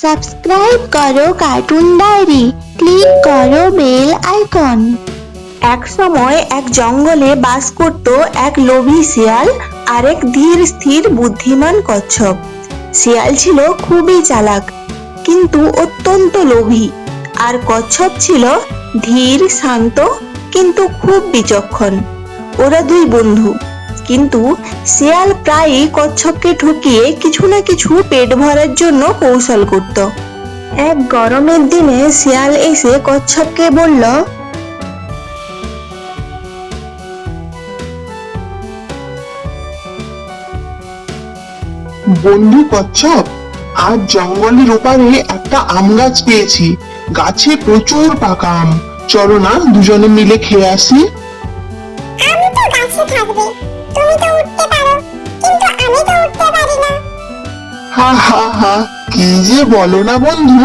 Subscribe করো cartoon diary, click করো bell icon. এক সময় এক জঙ্গলে বাস করত এক লোভী শিয়াল আর এক ধীর স্থির বুদ্ধিমান কচ্ছপ। শিয়াল ছিল খুবই চালাক, কিন্তু অত্যন্ত লোভী। আর কচ্ছপ ছিল ধীর, শান্ত, কিন্তু খুব বিচক্ষণ। ওরা দুই বন্ধু। কিন্তু শিয়াল প্রায়ই কচ্ছপকে ঠকিয়ে কিছু না কিছু পেট ভরার জন্য কৌশল করত। এক গরমের দিনে শিয়াল এসে কচ্ছপকে বলল বন্ধু কচ্ছপ আজ জঙ্গলের ওপারে একটা আম গাছ পেয়েছি। গাছে প্রচুর পাকা আম। চলো না দুজনে মিলে খেয়ে আসি। আমি তো গাছে থাকবে। তুমি তো উঠতে পারো কিন্তু আমি তো উঠতে পারি না। হা হা হা কি যে বলো না বন্ধু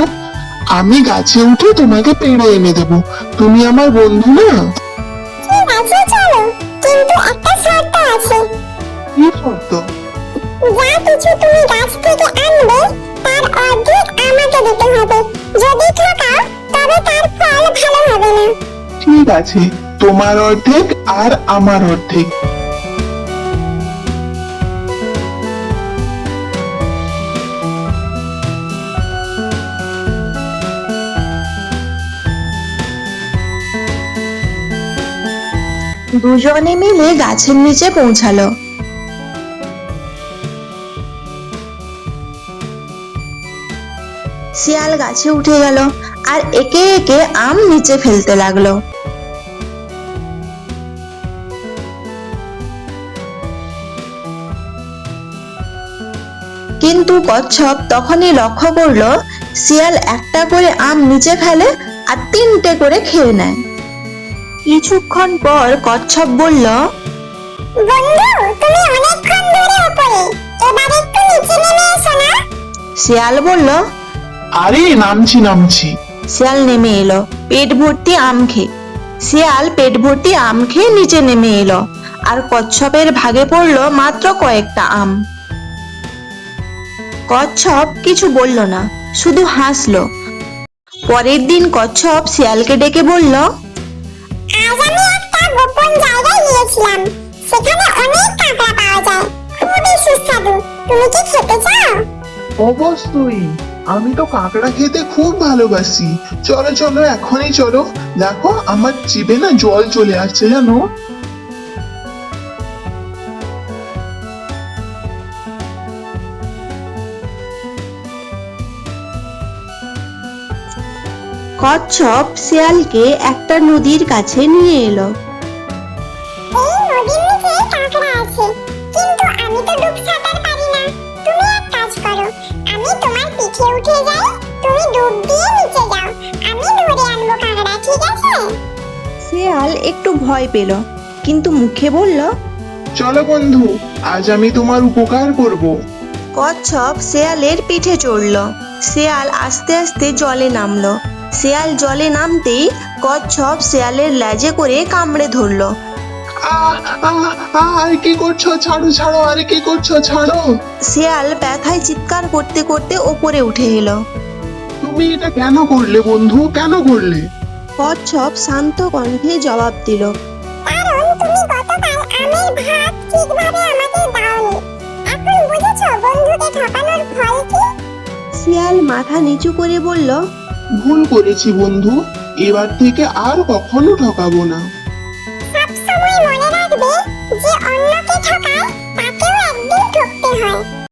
আমি গাছে উঠে তোমাকে পেড়ে এনে দেবো। তুমি আমার বন্ধু না? ঠিক আছে চলো কিন্তু একটা শর্ত আছে। কি শর্ত? যা কিছু তুমি গাছ থেকে আনবে তার অর্ধেক আমাকে দিতে হবে। যদি ঠকাও তবে তার ফল ভালো হবে না। ঠিক আছে তোমার অর্ধেক আর আমার অর্ধেক। দুজনে মিলে গাছের নিচে পৌঁছালো। শিয়াল গাছে উঠে গেল আর একে একে আম নিচে ফেলতে লাগল। কিন্তু কচ্ছপ তখনই লক্ষ্য করল, শিয়াল একটা করে আম নিচে ফেলে আর তিনটে করে খেয়ে নেয়। কিছুক্ষণ পর কচ্ছপ বলল বন্ধু তুমি অনেকক্ষণ ধরে উপরে। এবার একটু নিচে নেমে এসো না। শিয়াল বলল আরে নামছি নামছি। শিয়াল নেমে এলো পেট ভর্তি আম খেয়ে। শিয়াল পেট ভর্তি আম খেয়ে নিচে নেমে এলো আর কচ্ছপের ভাগে পড়ল মাত্র কয়েকটা আম। কচ্ছপ কিছু বলল না শুধু হাসলো। পরের দিন কচ্ছপ শিয়ালকে ডেকে বলল আজ আমি একটা গোপন জায়গায় গিয়েছিলাম। সেখানে অনেক কাঁকড়া পাওয়া যায়। খুবই সুস্বাদু। তুমি কি খেতে চাও? অবশ্যই। আমি তো কাঁকড়া খেতে খুব ভালোবাসি। চলো চলো, এখনই চলো। দেখো, আমার জিভে না জল চলে আসছে, জানো? কচ্ছপ শিয়ালকে একটা নদীর কাছে নিয়ে এলো। এই নদীর নিচে কাঁকড়া আছে। কিন্তু আমি তো ডুব সাঁতার পারি না। তুমি এক কাজ করো। আমি তোমার পিঠে উঠে যাই তুমি ডুব দিয়ে নিচে যাও। আমি ধরে আনব কাঁকড়া ঠিক আছে? শিয়াল একটু ভয় পেল কিন্তু মুখে বলল চলো বন্ধু আজ আমি তোমার উপকার করব। কচ্ছপ শেয়ালের পিঠে চড়ল। শেয়াল আস্তে আস্তে জলে নামলো। শেয়াল জলে নামতেই কচ্ছপ শেয়ালের লেজে করে কামড়ে ধরলো। আহ, আহ, আহ, কি করছ? ছাড়ো ছাড়ো আরে কি করছ? ছাড়ো। শেয়াল ব্যথায় চিৎকার করতে করতে ওপরে উঠে এলো। তুমি এটা কেন করলে বন্ধু? কেন করলে? কচ্ছপ শান্ত কণ্ঠে জবাব দিল। কারণ তুমি গতকাল আমের ভাত ঠিকভাবে আমাকে দাওনি। এখন বুঝেছ বন্ধুকে ঠকানোর ফল কি? শিয়াল মাথা নিচু করে বলল ভুল করেছি বন্ধু, এবার থেকে আর কখনো ঠকাবো না। সবসময় মনে রাখবে যে অন্যকে ঠকায়, তাকেও একদিন ঠকতে হয়।